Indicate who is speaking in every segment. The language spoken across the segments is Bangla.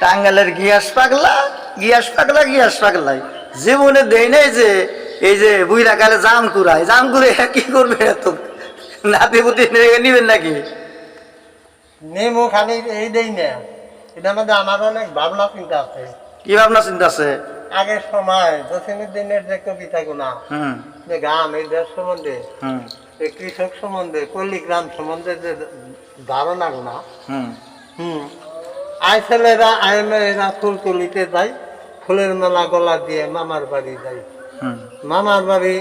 Speaker 1: টাঙ্গালের গিয়াস পাগলা গিয়াস পাগলা গিয়াস পাগলাই। জীবনে দেয় নাই যে এই যে বুইরা কালে জাম কুড়ায় জাম কুড়ে কি করবে এত? নাতি পুতি নিবেন নাকি?
Speaker 2: নেমু খালি এই দেই না। এটার মধ্যে আমার অনেক ভাবনা চিন্তা আছে।
Speaker 1: কি ভাবনা চিন্তা আছে?
Speaker 2: আগের সময় দশমীর দিনের যে কবিতা গুণা
Speaker 1: হুম।
Speaker 2: যে গান এই দেশ সম্বন্ধে এই কৃষক সম্বন্ধে পল্লীগ্রাম সম্বন্ধে যে ধারণা গুণা
Speaker 1: হুম
Speaker 2: আই ছেলেরা আই মেয়েরা ফুল তুলিতে যায় ফুলের মেলা গলা দিয়ে মামার বাড়ি
Speaker 1: হুম।
Speaker 2: মামার বাড়ি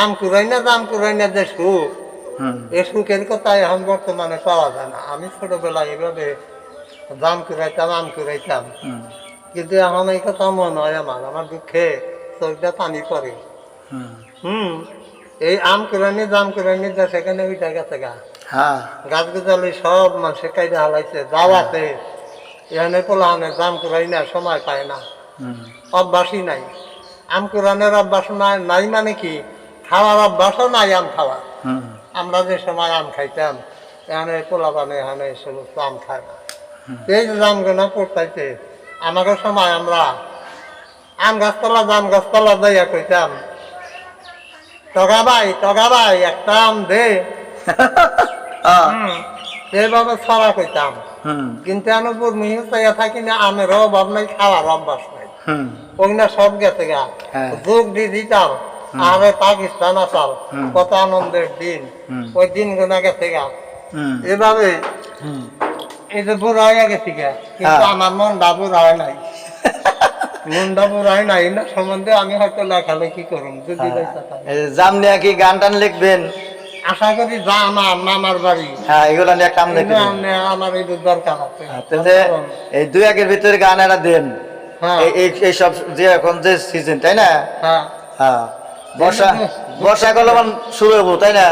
Speaker 2: আম কুড়াই না দাম কুড়াই না যে সুখ এ সুখের কথা এখন বর্তমানে পাওয়া যায় না। আমি ছোটবেলায় এভাবে দাম কুড়াইতাম আম কুড়াইতাম। কিন্তু এখন এই কথা মনে হয় আমার আমার দুঃখে চোখটা পানি পড়ে।
Speaker 1: হুম।
Speaker 2: এই আম কুড়ানি দাম কুড়ানি যা সেখানে উঠে গেছে গা।
Speaker 1: হ্যাঁ।
Speaker 2: গাছ গাছালি সব মানুষের কাইদা হালাইছে যাওয়াতে এখানে পোলাহানের দাম কুড়াই না সময় পায় না। অভ্যাসই নাই। আম কোরআনের অভ্যাস নাই নাই মানে কি? খাওয়ার অভ্যাসও নাই আম খাওয়া আমরা যে সময় আম খাইতাম এখানে পোলা পানে এখানে সমস্ত আম খায় না। এই যে জামগুলো পড়তাইছে আমাকে সময় আমরা আম গাছতলা জাম গাছতলা যাইয়া কইতাম টগা ভাই টগা ভাই একটা আম দে। সেভাবে ছড়া কইতাম
Speaker 1: হুম
Speaker 2: কিন্তু আমি বুর্মিহি চাইয়া থাকি না আমের অভাব নাই খাওয়ার অভ্যাস নাই।
Speaker 1: হুম
Speaker 2: ওই না সব গেছে গা।
Speaker 1: হ্যাঁ।
Speaker 2: যোগ ডিজিটাল আরে পাকিস্তান আসাল কত আনন্দের দিন। ওই দিন গোনা গেছে গা।
Speaker 1: হুম
Speaker 2: এভাবে এই যে বুড়া হয়ে গেছে গা কিন্তু
Speaker 1: হ্যাঁ।
Speaker 2: আমার মনটা বুড়া হয় নাই। মনটা বুড়া হয় নাই না সম্বন্ধে আমি হয়তো লেখালেখি করুম যদি পয়সা থাকে।
Speaker 1: এই যে জাম নিয়ে কি গান টান লিখবেন?
Speaker 2: আশা করি যা আমার মামার বাড়ি।
Speaker 1: হ্যাঁ এগুলো নিয়ে কাম লিখবেন
Speaker 2: আমার এই দরকার আছে।
Speaker 1: তাহলে এই দুই একের ভিতরে গান এরা দেন।
Speaker 2: হ্যাঁ।
Speaker 1: এই- সব যে এখন যে সিজন তাই না?
Speaker 2: হ্যাঁ।
Speaker 1: হ্যাঁ। বর্ষা বর্ষাকাল শুরু হব তাই না?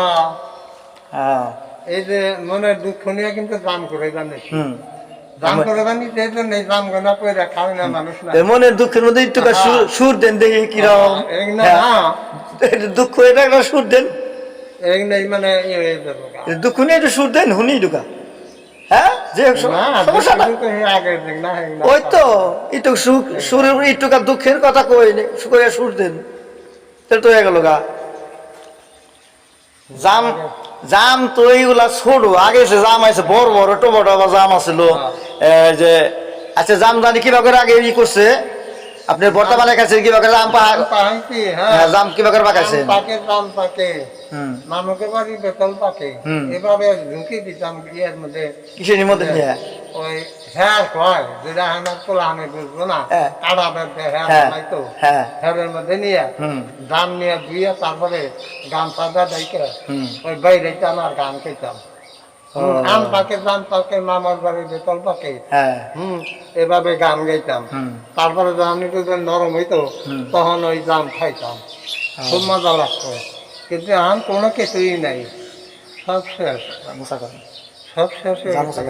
Speaker 2: হ্যাঁ।
Speaker 1: হ্যাঁ।
Speaker 2: এই যে মনের দুঃখ নিয়ে কিন্তু দাম করে
Speaker 1: হুম। মনের দুঃখের মধ্যে একটু। সুর দেন দেখি কীরকম হ্যাঁ। দুঃখ এটা একটা সুর দেন।
Speaker 2: মানে
Speaker 1: দুঃখ নিয়ে একটু সুর দেন হুনি ঢুকা। হ্যাঁ? যে সমস্যা। ওই তো একটু সুখ সুরের একটু দুঃখের কথা কই করে সুর দেন। তো হয়ে গেল গা। জাম জাম তো এইগুলা ছোট। আগে সে জাম আছে বড় বড় টোবো বা জাম আছিল এই যে আচ্ছা জাম জানি করে আগে ই করছে? আপনি বর্তমানে কাছে করে জাম
Speaker 2: হ্যাঁ।
Speaker 1: হ্যাঁ, জাম পাকাইছেন
Speaker 2: আম পাকে জাম পাকে। মানুষের বাড়ি বেতল পাকে। এভাবে ঝুঁকি দিতাম এর মধ্যে।
Speaker 1: কিসের মধ্যে
Speaker 2: ওই হ্যার কয় যেটা আমি বুঝব না?
Speaker 1: হ্যাঁ।
Speaker 2: বেঁধে
Speaker 1: হ্যাঁ হ্যাঁ
Speaker 2: হ্যারের মধ্যে নিয়ে
Speaker 1: হুম।
Speaker 2: দাম নিয়ে ধুয়ে তারপরে গান ডাইকে
Speaker 1: হুম।
Speaker 2: ওই বাইরে আর গান খেতাম। আম পাকে পাকে মামার বাড়ি বেতল পাকে।
Speaker 1: হ্যাঁ।
Speaker 2: এভাবে গান গাইতাম।
Speaker 1: হুম।
Speaker 2: তারপরে যখন একটু নরম হইতো তখন ওই জাম খাইতাম। খুব মজা লাগতো। কিন্তু এখন কোনো কিছুই নাই। সব শেষ। সব শেষ হয়ে
Speaker 1: জাম
Speaker 2: গেছে।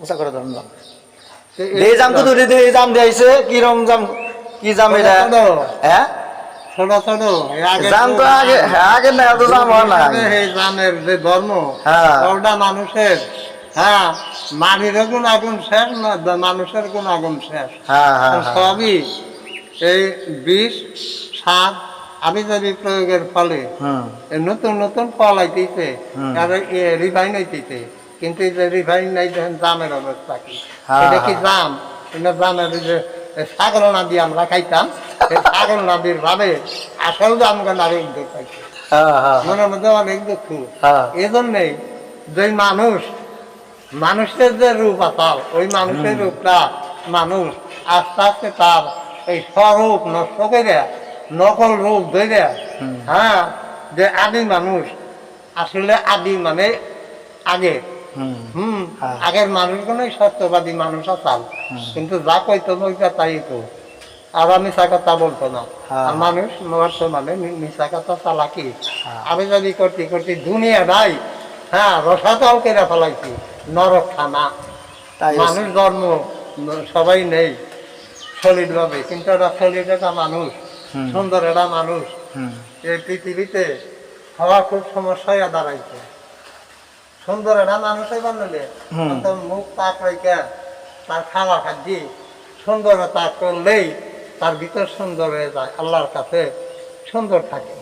Speaker 1: মুসা করে ধরুন জাম
Speaker 2: তো
Speaker 1: এই জাম তো ধরে এই জাম দিয়েছে কিরম জাম কি জাম এটা
Speaker 2: ছোট
Speaker 1: হ্যাঁ
Speaker 2: ছোট ছোট এই আগের
Speaker 1: জাম তো আগে হ্যাঁ, আগে না এত জাম হয় না
Speaker 2: এই জামের যে ধর্ম
Speaker 1: হ্যাঁ।
Speaker 2: ওটা মানুষের হ্যাঁ মাটির গুণ আগুন শেষ না মানুষের আগুন শেষ
Speaker 1: হ্যাঁ হ্যাঁ হ্যাঁ।
Speaker 2: সবই এই বিষ সার আবিজাবি প্রয়োগের ফলে
Speaker 1: হুম
Speaker 2: এই নতুন নতুন ফল আইতেছে
Speaker 1: হুম।
Speaker 2: আর রিফাইন হইতেছে কিন্তু এই যে রিফাইন নাই দেখেন জামের অবস্থা কি? এটা কি। জাম? এটা জামের যে ছাগল নাদি আমরা খাইতাম এই ছাগল নাদির ভাবে আসল জাম গান আরেক দুঃখ মনের মধ্যে অনেক দুঃখ। এই জন্যেই যে মানুষ মানুষের যে রূপ আসাল ওই মানুষের রূপটা মানুষ আস্তে আস্তে তার এই স্বরূপ নষ্ট করে নকল রূপ ধরে। হ্যাঁ যে আদি মানুষ আসলে আদি মানে আগে।
Speaker 1: হুম হ্যাঁ।
Speaker 2: আগের মানুষগুলোই সত্যবাদী মানুষ আসাল। কিন্তু যা কইতো ওইটা তাই তো। আর মিশা কথা বলতো না।
Speaker 1: হ্যাঁ।
Speaker 2: আর মানুষ বর্তমানে মিশা কথা চালাকি।
Speaker 1: হ্যাঁ।
Speaker 2: আমি যদি করতে করতে দুনিয়া নাই হ্যাঁ রসাতল করে ফেলাইছি। নরক খানা মানুষ জন্ম সবাই নেই সলিড ভাবে কিন্তু একটা সলিড একটা মানুষ সুন্দর একটা মানুষ। এই পৃথিবীতে হওয়া খুব সমস্যা হয়ে দাঁড়াইছে। সুন্দর একটা মানুষ হইবার
Speaker 1: নিলে
Speaker 2: তো মুখ পাক রেখে তার খাওয়া খাদ্য সুন্দরতা করলেই তার ভিতর সুন্দর হয়ে যায় আল্লাহর কাছে সুন্দর থাকে।